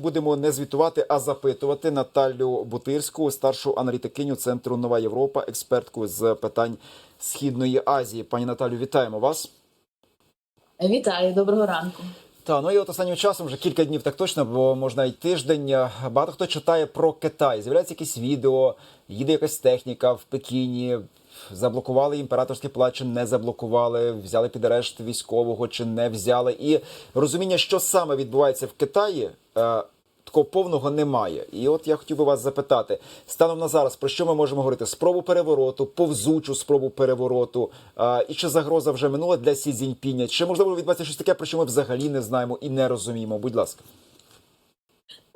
Будемо не звітувати, а запитувати Наталю Бутирську, старшу аналітикиню центру Нова Європа, експертку з питань Східної Азії. Пані Наталю, вітаємо вас. Вітаю, доброго ранку. Та ну і от останнім часом вже кілька днів так точно, бо можна й тиждень. Багато хто читає про Китай. З'являється якісь відео, їде якась техніка в Пекіні. Заблокували імператорський плат чи не заблокували, взяли під арешт військового чи не взяли. І розуміння, що саме відбувається в Китаї, е, такого повного немає. І от я хотів би вас запитати станом на зараз, про що ми можемо говорити? Спробу перевороту, повзучу спробу перевороту, е, і чи загроза вже минула для Сі Цзіньпіня? Чи можливо відбувається щось таке, про що ми взагалі не знаємо і не розуміємо? Будь ласка.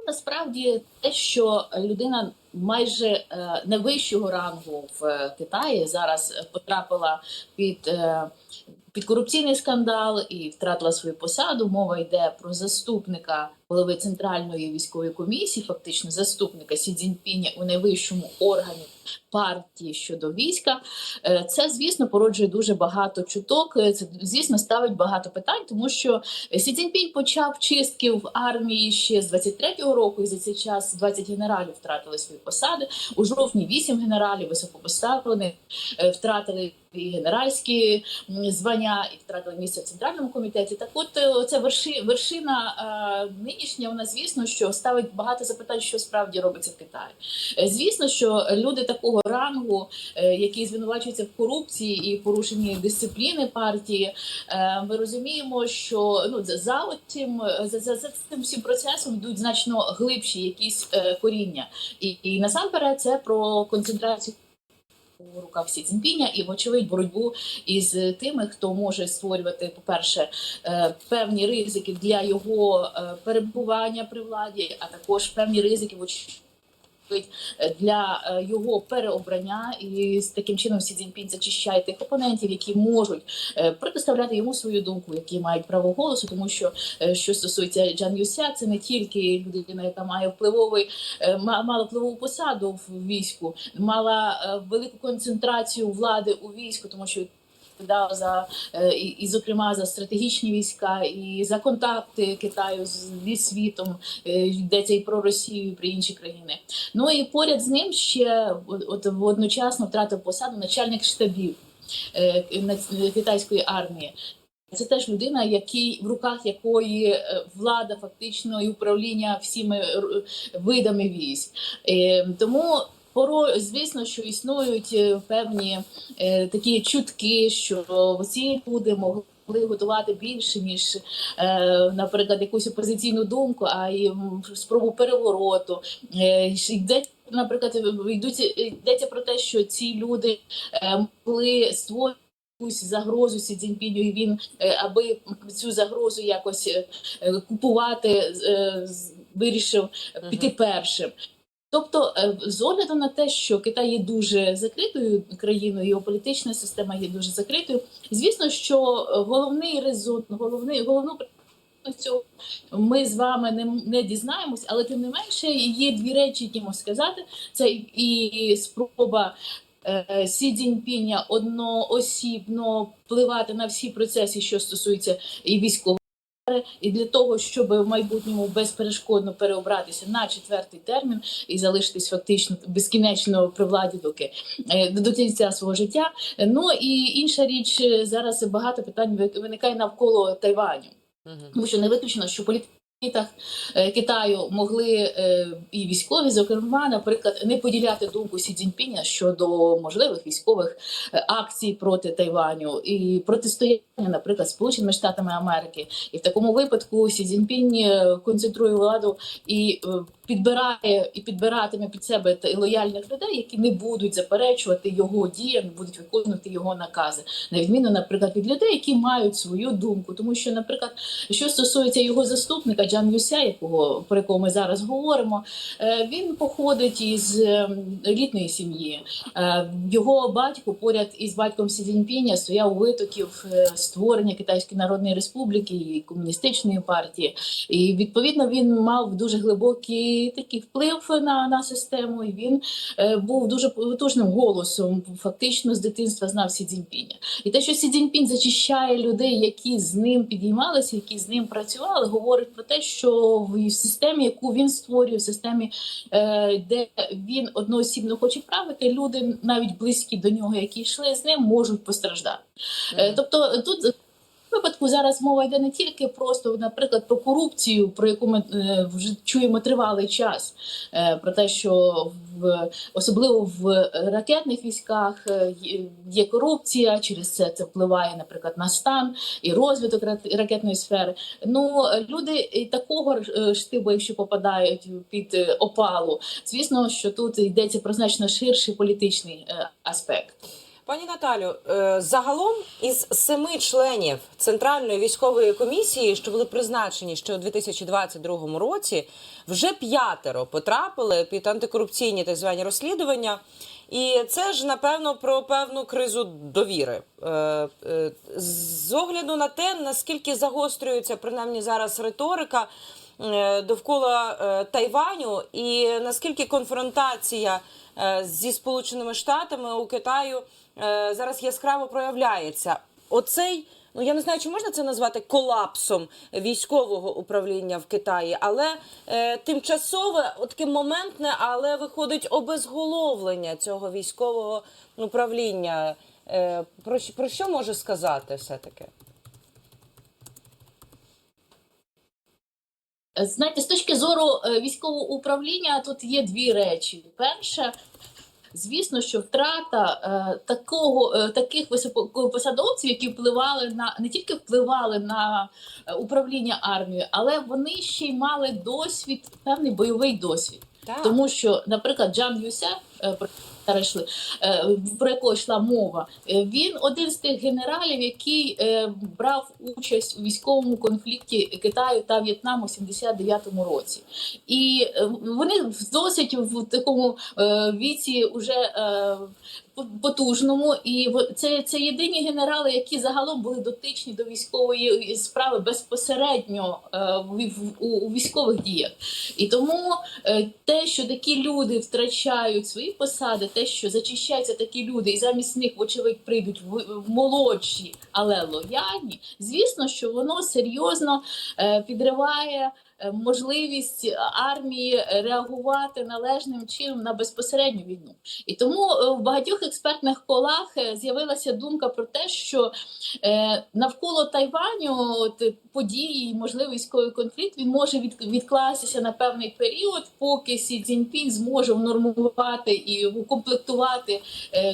Насправді те, що людина майже е, найвищого рангу в е, Китаї зараз потрапила під, е, під корупційний скандал і втратила свою посаду. Мова йде про заступника голови центральної військової комісії, фактично заступника Сі Цзіньпіня у найвищому органі партії щодо війська. Е, Це, звісно, породжує дуже багато чуток. Е, Це, звісно, ставить багато питань, тому що Сі Цзіньпінь почав чистки в армії ще з 23-го року, і за цей час 20 генералів втратили свої посади. У жовтні 8 генералів високопоставлених е, втратили і генеральські звання, і втратили місце в центральному комітеті. Так, от це верши, вершина е, нинішня. Вона звісно, що ставить багато запитань, що справді робиться в Китаї. Е, Звісно, що люди такого рангу, е, які звинувачуються в корупції і порушенні дисципліни партії, е, ми розуміємо, що ну за- цим за, за, за цим всім процесом йдуть значно глибші якісь коріння, і, і насамперед це про концентрацію. У руках Сі Цзіньпіня і, вочевидь, боротьбу із тими, хто може створювати, по-перше, е, певні ризики для його е, перебування при владі, а також певні ризики, е, для е, його переобрання, і з таким чином Сі Цзіньпінь зачищає тих опонентів, які можуть е, протиставляти йому свою думку, які мають право голосу, тому що е, що стосується Джан Юся, це не тільки людина, яка має впливовий е, мала впливову посаду в війську, мала е, велику концентрацію влади у війську, тому що відповідав за е, і, і, зокрема, за стратегічні війська, і за контакти Китаю зі світом, е, йдеться і про Росію, і про інші країни. Ну і поряд з ним ще от, одночасно втратив посаду начальник штабів е, китайської армії. Це теж людина, який в руках якої влада фактично і управління всіми видами військ. Тому поро, звісно, що існують е, певні е, такі чутки, що ці люди могли. Готувати більше ніж, е, наприклад, якусь опозиційну думку, а й спробу перевороту. Е, йдеться, наприклад, йдуться йдеться про те, що ці люди могли створити якусь загрозу Сі Цзіньпіню, і він аби цю загрозу якось купувати, вирішив піти першим. Тобто, е, з огляду на те, що Китай є дуже закритою країною, його політична система є дуже закритою. Звісно, що е, головний резон, головний головну цього ми з вами не, не дізнаємось, але тим не менше є дві речі, які можна сказати. Це і спроба е, Сі Цзіньпіня одноосібно впливати на всі процеси, що стосуються і військової. І для того, щоб в майбутньому безперешкодно переобратися на четвертий термін і залишитись фактично безкінечно при владі, доки е, до кінця свого життя. Ну і інша річ е, зараз багато питань виникає навколо Тайваню, тому що не виключено, що політика Китаю могли е, і військові, зокрема, наприклад, не поділяти думку Сі Цзіньпіня щодо можливих військових е, акцій проти Тайваню і протистояння, наприклад, Сполученими Штатами Америки. І в такому випадку Сі Цзіньпінь е, концентрує владу і е, підбирає і підбиратиме під себе та- лояльних людей, які не будуть заперечувати його діям, будуть виконувати його накази, на відміну, наприклад, від людей, які мають свою думку. Тому що, наприклад, що стосується його заступника Джан Юся, якого про якого ми зараз говоримо, е, він походить із ем, елітної сім'ї. Е, Його батько поряд із батьком Сі Цзіньпіня стояв у витоків е, створення Китайської Народної Республіки і комуністичної партії. І відповідно він мав дуже глибокі такий вплив на, на систему, і він е, був дуже потужним голосом. Фактично з дитинства знав Сі Цзіньпіня. І те, що Сі Цзіньпінь зачищає людей, які з ним підіймалися, які з ним працювали, говорить про те, що в системі, яку він створює, в системі, е, де він одноосібно хоче правити, люди навіть близькі до нього, які йшли з ним, можуть постраждати. Е, Тобто тут. Випадку зараз мова йде не тільки просто, наприклад, про корупцію, про яку ми е, вже чуємо тривалий час, е, про те, що в особливо в ракетних військах е, є- корупція, через це це впливає, наприклад, на стан і розвиток рак- ракетної сфери. Ну люди такого штибу, якщо попадають під опалу, звісно, що тут йдеться про значно ширший політичний аспект. Пані Наталю, е, загалом із семи членів Центральної військової комісії, що були призначені ще у 2022 році, вже п'ятеро потрапили під антикорупційні так звані розслідування. І це ж напевно про певну кризу довіри. Е, е, З огляду на те, наскільки загострюється принаймні зараз риторика е, довкола Тайваню, і наскільки конфронтація зі Сполученими Штатами у Китаю зараз яскраво проявляється. Оцей. Ну я не знаю, чи можна це назвати колапсом військового управління в Китаї, але е, тимчасове, таке моментне, але виходить обезголовлення цього військового управління. Е, про, про що може сказати все таки? Знаєте, з точки зору е, військового управління тут є дві речі. Перше, звісно, що втрата е, такого е, таких високопосадовців, які впливали на не тільки впливали на е, управління армією, але вони ще й мали досвід, певний бойовий досвід. Так. Тому що, наприклад, Джан Юся, е, про зараз йшли, е, про якого йшла мова, е, він один з тих генералів, який е, брав участь у військовому конфлікті Китаю та В'єтнаму у 79-му році. І вони досить в такому віці е, по- потужному, і це, це єдині генерали, які загалом були дотичні до військової справи безпосередньо е, у, у військових діях. І тому е, те, що такі люди втрачають свої посади, те, що зачищаються такі люди, і замість них, вочевидь, прийдуть молодші, але лояльні, звісно, що воно серйозно е, підриває. Е, Можливість армії реагувати належним чином на безпосередню війну, і тому е, в багатьох експертних колах е, з'явилася думка про те, що навколо Тайваню події можливий військовий конфлікт він може відкластися на певний період, поки Сі Цзіньпінь зможе внормувати і укомплектувати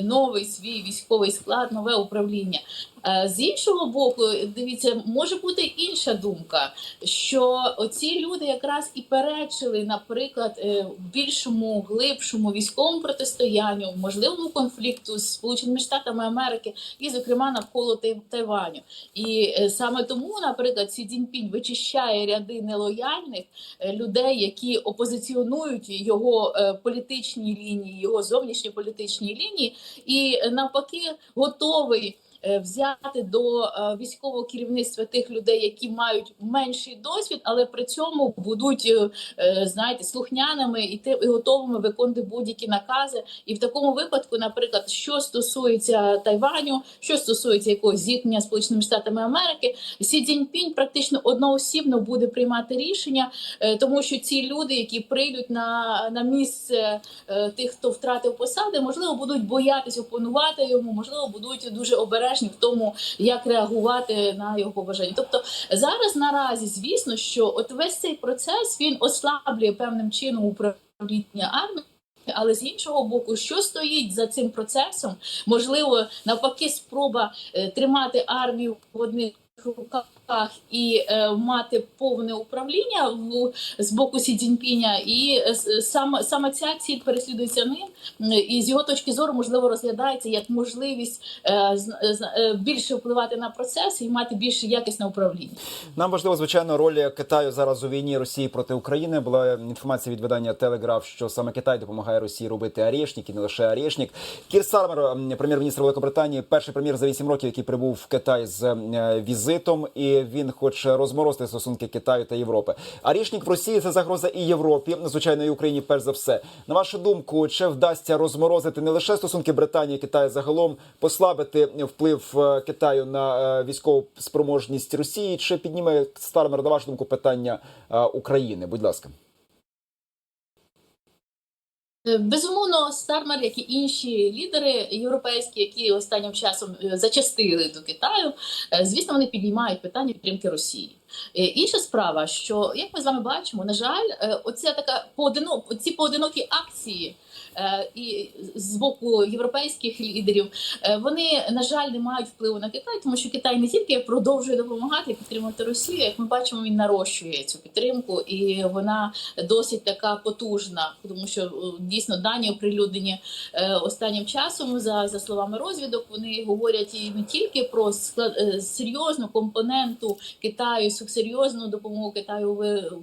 новий свій військовий склад, нове управління. Е, З іншого боку, дивіться, може бути інша думка, що оці люди якраз і перечили, наприклад, е, більшому, глибшому військовому протистоянню, можливому конфлікту з Сполученими Штатами Америки, і, зокрема, навколо Тай- Тайваню. І е, саме тому, наприклад, Сі Цзіньпінь вичищає ряди нелояльних людей, які опозиціонують його політичні лінії, його зовнішньополітичні лінії, і навпаки готовий. Е, Взяти до е, військового керівництва тих людей, які мають менший досвід, але при цьому будуть е, знаєте, слухняними і те і готовими виконувати будь-які накази. І в такому випадку, наприклад, що стосується Тайваню, що стосується якогось зіткнення Сполученими Штатами Америки, Сі Цзіньпінь практично одноосібно буде приймати рішення, тому що ці люди, які прийдуть на, на місце тих, хто втратив посади, можливо, будуть боятись опонувати йому, можливо, будуть дуже обережні в тому, як реагувати на його побажання. Тобто зараз наразі, звісно, що от весь цей процес він ослаблює певним чином управління армії. Але з іншого боку, що стоїть за цим процесом? Можливо, навпаки, спроба е, тримати армію в одних руках і е, мати повне управління в з боку Сі Цзіньпіня, і е, саме саме ця ціль переслідується ним, і з його точки зору можливо розглядається як можливість е, з- е, більше впливати на процес і мати більш якісне управління. Нам важливо, звичайно, роль Китаю зараз у війні Росії проти України. Була інформація від видання Телеграф, що саме Китай допомагає Росії робити Арєшнік і не лише Арєшнік. Кір Стармер, м, прем'єр-міністр Великобританії, перший прем'єр за 8 років, який прибув в Китай з е, візитом. Транзитом, і він хоче розморозити стосунки Китаю та Європи. А рішник в Росії це загроза і Європі, звичайно, і Україні. Перш за все, на вашу думку, чи вдасться розморозити не лише стосунки Британії і Китаю загалом, послабити вплив е, Китаю на е, військову спроможність Росії, чи підніме Стармер, на вашу думку, питання е, України? Будь ласка. Е, Безумовно, Стармер, як і інші лідери європейські, які останнім часом е, зачастили до Китаю, е, звісно, вони піднімають питання підтримки Росії. Е, Інша справа, що як ми з вами бачимо, на жаль, е, оця така поодино, ці поодинокі акції. е, І з боку європейських лідерів вони на жаль не мають впливу на Китай, тому що Китай не тільки продовжує допомагати і підтримувати Росію, як ми бачимо, він нарощує цю підтримку, і вона досить така потужна, тому що дійсно дані оприлюднені останнім часом, за, за словами розвідок, вони говорять і не тільки про склад, серйозну компоненту Китаю, серйозну допомогу Китаю у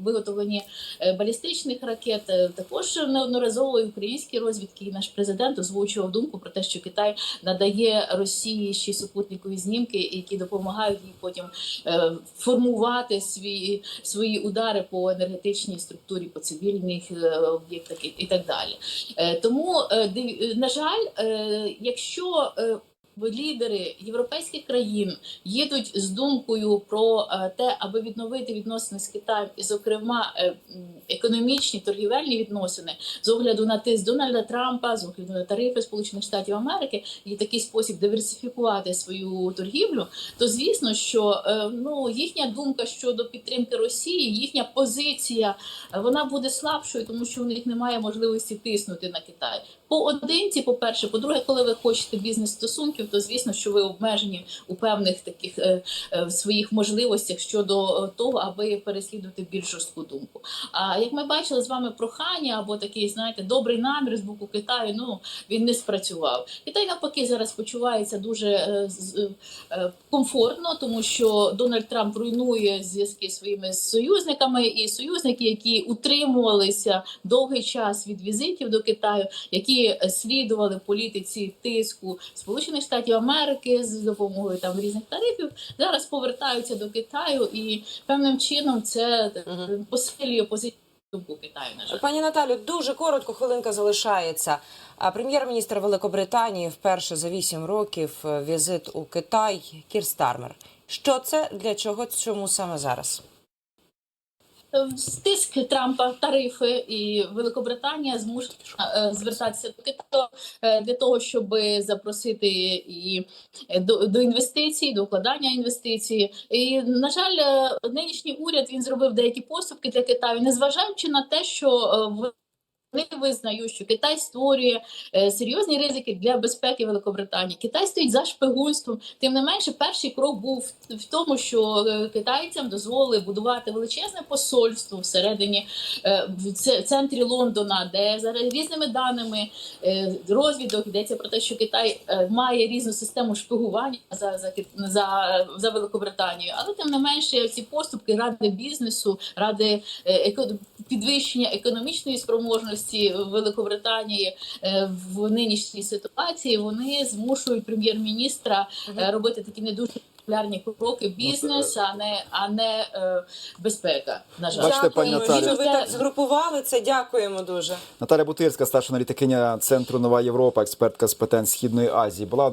виготовленні е, балістичних ракет. Е, Також неодноразово українські розвідки, і наш президент озвучував думку про те, що Китай надає Росії ще супутникові знімки, які допомагають їй потім е, формувати свої, свої удари по енергетичній структурі, по цивільних е, об'єктах і, так далі. Е, Тому, на жаль, якщо лідери європейських країн їдуть з думкою про е, те, аби відновити відносини з Китаєм, і, зокрема, е, економічні торгівельні відносини з огляду на тиск Дональда Трампа, з огляду на тарифи Сполучених Штатів Америки, і такий спосіб диверсифікувати свою торгівлю, то звісно, що е, ну їхня думка щодо підтримки Росії, їхня позиція вона буде слабшою, тому що у них немає можливості тиснути на Китай. Поодинці, по-перше, по-друге, коли ви хочете бізнес стосунків, то звісно, що ви обмежені у певних таких е, е, своїх можливостях щодо е, того, аби переслідувати більш жорстку думку. А як ми бачили з вами прохання або такий, знаєте, добрий намір з боку Китаю, ну він не спрацював. Китай навпаки зараз почувається дуже е, е, комфортно, тому що Дональд Трамп руйнує зв'язки своїми союзниками, і союзники, які утримувалися довгий час від візитів до Китаю, які е, слідували політиці тиску Сполучених Штатів Америки з допомогою там різних тарифів, зараз повертаються до Китаю, і певним чином це е, посилює позицію Китаю. На жаль. Пані Наталю, дуже коротко хвилинка залишається. А Прем'єр-міністр Великобританії вперше за вісім років е, візит у Китай Кір Стармер. Що це для чого? Чому саме зараз? Тиск Трампа, тарифи і Великобританія змушена е, звертатися до Китаю е, для того, щоб запросити і е, до, до інвестицій, до укладання інвестицій. І на жаль, е, нинішній уряд він зробив деякі поступки для Китаю, незважаючи на те, що е, в- визнають, що Китай створює е, серйозні ризики для безпеки Великобританії. Китай стоїть за шпигунством. Тим не менше, перший крок був в- тому, що е, китайцям дозволили будувати величезне посольство всередині е, в центрі Лондона, де за різними даними е, розвідок йдеться про те, що Китай е, має різну систему шпигування за, за, за, за Великобританію. Але тим не менше, ці поступки ради бізнесу, ради е, еко- підвищення економічної спроможності Великобританії е, в нинішній ситуації вони змушують прем'єр-міністра е, робити такі не дуже популярні кроки бізнес, а не а не е, безпека. На жаль, Бачите, пані Дякуємо, ви так згрупували це. Дякуємо дуже. Наталя Бутирська, старша аналітикиня центру Нова Європа, експертка з питань Східної Азії, була